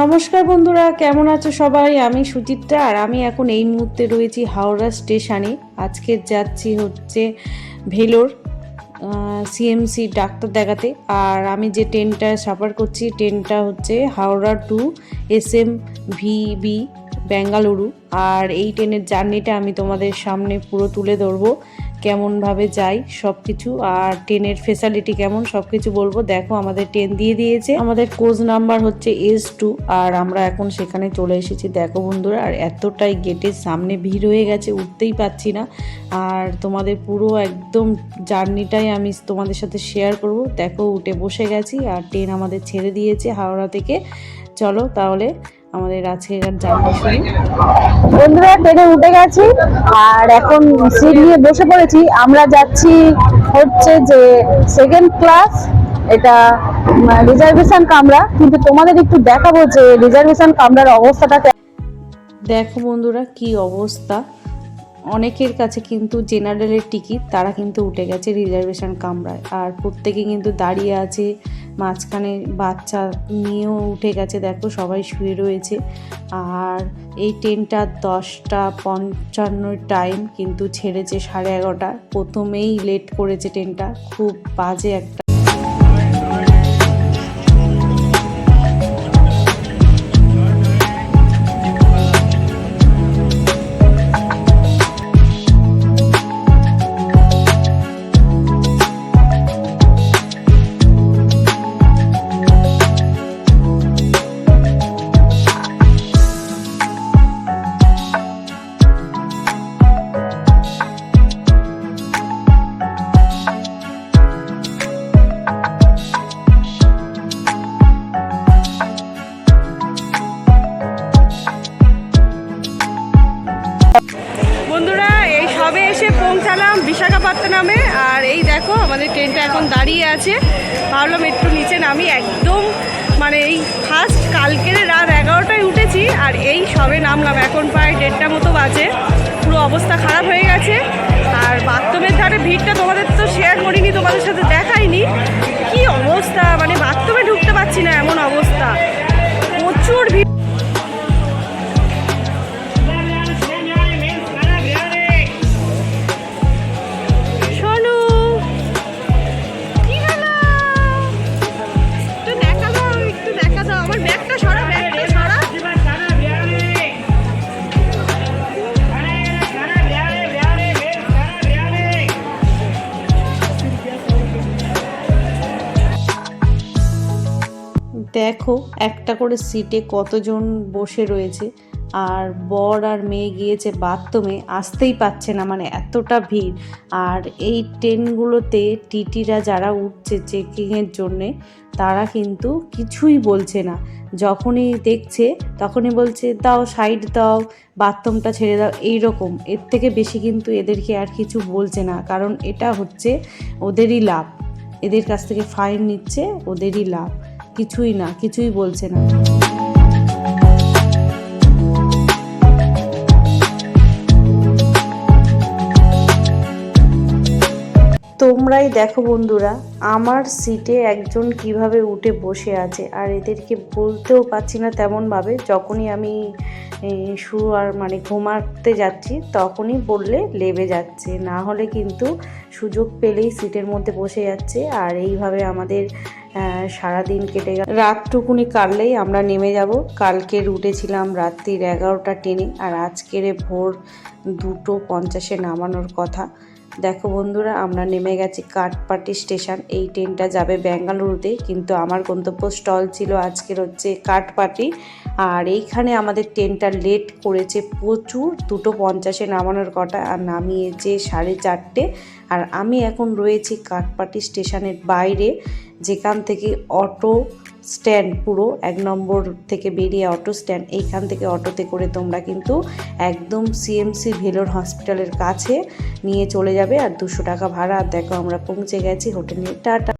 নমস্কার বন্ধুরা, কেমন আছো সবাই? আমি সুচিত্রা আর আমি এখন এই মুহূর্তে রয়েছি হাওড়া স্টেশনে। আজকে যাচ্ছি হচ্ছে ভেলোর সিএমসি ডাক্তার দেখাতে। আর আমি যে ট্রেনটা সাফার করছি, ট্রেনটা হচ্ছে Howrah to S M V B Bengaluru. আর এই ট্রেনের জার্নিটা আমি তোমাদের সামনে পুরো তুলে ধরবো। কেমনভাবে যাই সব কিছু আর ট্রেনের ফেসিলিটি কেমন সব কিছু বলব। দেখো, আমাদের ট্রেন দিয়ে দিয়েছে। আমাদের কোচ নাম্বার হচ্ছে এস টু আর আমরা এখন সেখানে চলে এসেছি। দেখো বন্ধুরা, আর এতটাই গেটের সামনে ভিড় হয়ে গেছে, উঠতেই পাচ্ছি না। আর তোমাদের পুরো একদম জার্নিটাই আমি তোমাদের সাথে শেয়ার করব। দেখো, উঠে বসে গেছি, আর ট্রেন আমাদের ছেড়ে দিয়েছে হাওড়া থেকে। চলো তাহলে আমাদের আজকের জার্নি শুরু বন্ধুরা ট্রেনে উঠে গেছি আর এখন সিট নিয়ে বসে পড়েছি। আমরা যাচ্ছি হচ্ছে যে সেকেন্ড ক্লাস এটা রিজার্ভেশন কামরা। কিন্তু তোমাদের একটু দেখাবো যে রিজার্ভেশন কামরার অবস্থাটা। দেখো বন্ধুরা কি অবস্থা। অনেকের কাছে কিন্তু জেনারেলের টিকিট তারা কিন্তু উঠে গেছে রিজার্ভেশন কামরায়। আর প্রত্যেকে কিন্তু দাঁড়িয়ে আছে মাঝখানে বাচ্চা নিয়েও উঠে গেছে, দেখো সবাই শুয়ে রয়েছে। আর এই ট্রেনটা দশটা পঞ্চান্ন টাইম কিন্তু ছেড়েছে সাড়ে এগারোটা। প্রথমেই লেট করেছে ট্রেনটা খুব বাজে একটা পৌঁছালাম বিশাখাপত্তনমে, আর এই দেখো আমাদের ট্রেনটা এখন দাঁড়িয়ে আছে। ভাবলাম একটু নিচে নামি, একদম মানে এই ফার্স্ট কালকের রাত এগারোটায় উঠেছি, আর এই সবে নামলাম। এখন প্রায় দেড়টা মতো বাজে, পুরো অবস্থা খারাপ হয়ে গেছে। আর বাথরুমের ধারে ভিড়টা তোমাদের তো শেয়ার করিনি, তোমাদের সাথে দেখো, একটা করে সিটে কতজন বসে রয়েছে। আর বর আর মেয়ে গিয়েছে বাথরুমে, আসতেই পাচ্ছে না মানে এতটা ভিড়। আর এই ট্রেনগুলোতে টিটিরা যারা উঠছে চেকিংয়ের জন্যে, তারা কিন্তু কিছুই বলছে না। যখনই দেখছে, তখনই বলছে, দাও, সাইড দাও, বাথরুমটা ছেড়ে দাও। এই রকম এর থেকে বেশি কিন্তু এদেরকে আর কিছু বলছে না, কারণ এটা হচ্ছে ওদেরই লাভ। এদের কাছ থেকে ফাইন নিচ্ছে, ওদেরই লাভ। কিছুই না, কিছুই বলছে না। তোমরাই দেখো বন্ধুরা, আমার সিটে একজন কীভাবে উঠে বসে আছে, আর এদেরকে বলতেও পারছি না তেমনভাবে। যখনই আমি শু আর মানে ঘুমাতে যাচ্ছি, তখনই বললে লেবে যাচ্ছে। না হলে কিন্তু সুযোগ পেলেই সিটের মধ্যে বসে যাচ্ছে আর এইভাবে আমাদের সারা সারাদিন কেটে গেল। রাতটুকুনি কাটলেই আমরা নেমে যাব। কালকে রুটে ছিলাম রাত্রির এগারোটা ট্রেনে আর আজকের ভোর দুটো পঞ্চাশে নামানোর কথা। দেখো বন্ধুরা, আমরা নেমে গেছি কাঠপাটি স্টেশন। এই ট্রেনটা যাবে বেঙ্গালুরুতে কিন্তু আমার গন্তব্য স্টল ছিল আজকের হচ্ছে কাঠপাটি। আর এইখানে আমাদের ট্রেনটা লেট করেছে প্রচুর, দুটো পঞ্চাশে নামানোর কটা, আর নামিয়েছে সাড়ে চারটে। আর আমি এখন রয়েছি কাঠপাটি স্টেশনের বাইরে, যেখান থেকে অটো স্ট্যান্ড পুরো, এক নম্বর থেকে বেরিয়ে অটো স্ট্যান্ড এইখান থেকে অটোতে করে তোমরা কিন্তু একদম সিএমসি ভেলোর হসপিটালের কাছে নিয়ে চলে যাবে আর দুশো টাকা ভাড়া। দেখো আমরা পৌঁছে গেছি, হোটেলে টাটা।